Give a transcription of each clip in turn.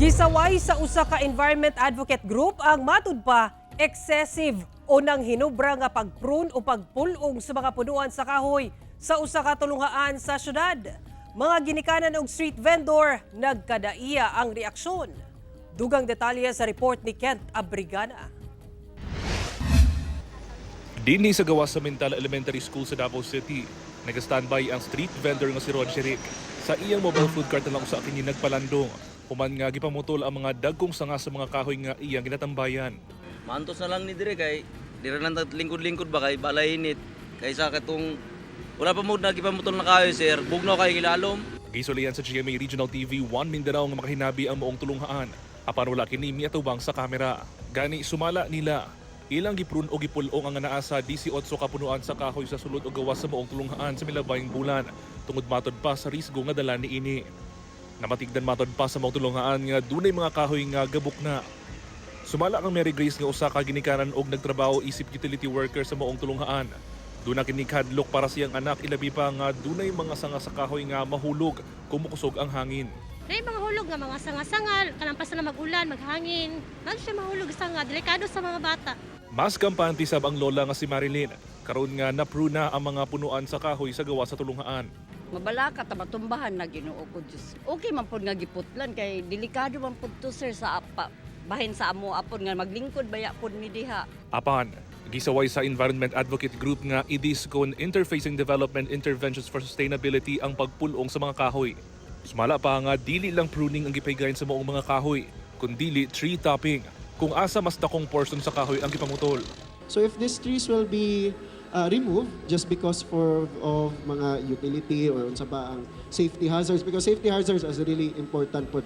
Gisaway sa usa ka environment advocate group ang matud pa excessive o nang hinubra nga pagprune o pagpulong sa mga punuan sa kahoy sa usa ka tulungaan sa syudad. Mga ginikanan og street vendor nagkadaiya ang reaksyon. Dugang detalye sa report ni Kent Abrigana. Dinhi sa gawa sa Mental Elementary School sa Davao City, nag-standby ang street vendor nga si Ron Jeric. Sa iyang mobile food cart na lang sa kini nagpalandong. Human nga gipamutol ang mga dagkong sanga sa mga kahoy nga iyang ginatambayan. Mantos na lang ni dire kay dire lang lingkod-lingkod ba kay balay init. Kaysa katong wala pa mo nagipamutol na kayo sir, bugnaw kay gilalom. Gisulian sa GMA Regional TV 1 Mindanao nga makahinabi ang moong tulunghaan. Apan wala kini miatubang sa kamera. Gani sumala nila. Ilang giprun o gipulong ang naasa 18 kapunuan sa kahoy sa sulod o gawas sa moong tulunghaan sa milabayng bulan. Tungod matod pa sa risgo nga dala ni ini. Namatigdan matod pa sa moong tulunghaan nga dunay mga kahoy nga gabok na. Sumala kang Mary Grace nga usa ka ginikanan og nagtrabaho isip utility worker sa moong tulunghaan. Duna kini kadlok para siyang anak ilabi pa nga dunay mga sanga sa kahoy nga mahulog kumukusog ang hangin. Dahil mga hulog nga mga sanga-sangal, kalampas na magulan, maghangin. Ano siya mahulog sanga, delikado sa mga bata. Mas kampante sab ang lola nga si Marilyn. Karon nga napruna ang mga punuan sa kahoy sa gawa sa tulunghaan. Mabalaka ta matumbahan na Ginoo ko Diyos. Okay man pod nga giputlan kay delikado man pod to sir sa apa bahin sa amo apon nga maglingkod baya pod mi diha. Apan, gisaway sa Environment Advocate Group nga IDISCON Interfacing Development Interventions for Sustainability ang pagpulong sa mga kahoy. Sumala pa nga dili lang pruning ang gipaygayon sa moong mga kahoy, kundi tree topping kung asa mas dakong portion sa kahoy ang gipamutol. So if these trees will be uh, removed just because for of mga utility or unsa ba ang safety hazards because safety hazards is really important po.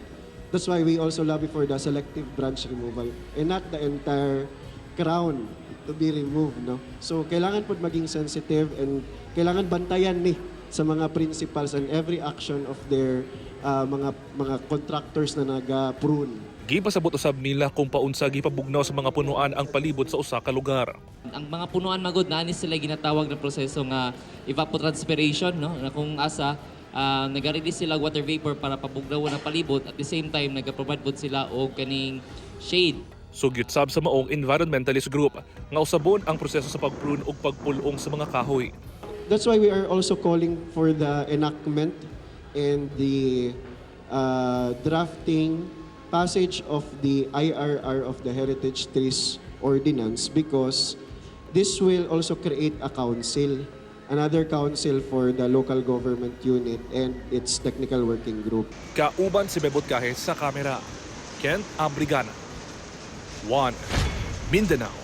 That's why we also lobby for the selective branch removal and not the entire crown to be removed no. So kailangan po maging sensitive and kailangan bantayan ni sa mga principals and every action of their uh, mga mga contractors na naga-prune. Gipasabot usab nila kung paunsa gipabugnaw sa mga punuan ang palibot sa usa ka lugar. ang mga punuan magod na ani sila ginatawag na proseso nga evapotranspiration no na kung asa uh, nag-release sila water vapor para pabugnawon ang palibot at the same time nagaprovide pod sila og kaning shade Sugyot sab sa maong environmentalist group nga usabon ang proseso sa pagprune ug pagpulong sa mga kahoy. That's why we are also calling for the enactment and the uh, drafting passage of the IRR of the Heritage Trees Ordinance because this will also create a council, another council for the local government unit and its technical working group. Kauban si Bebot Kahe sa kamera. Kent Abrigana. 1. Mindanao.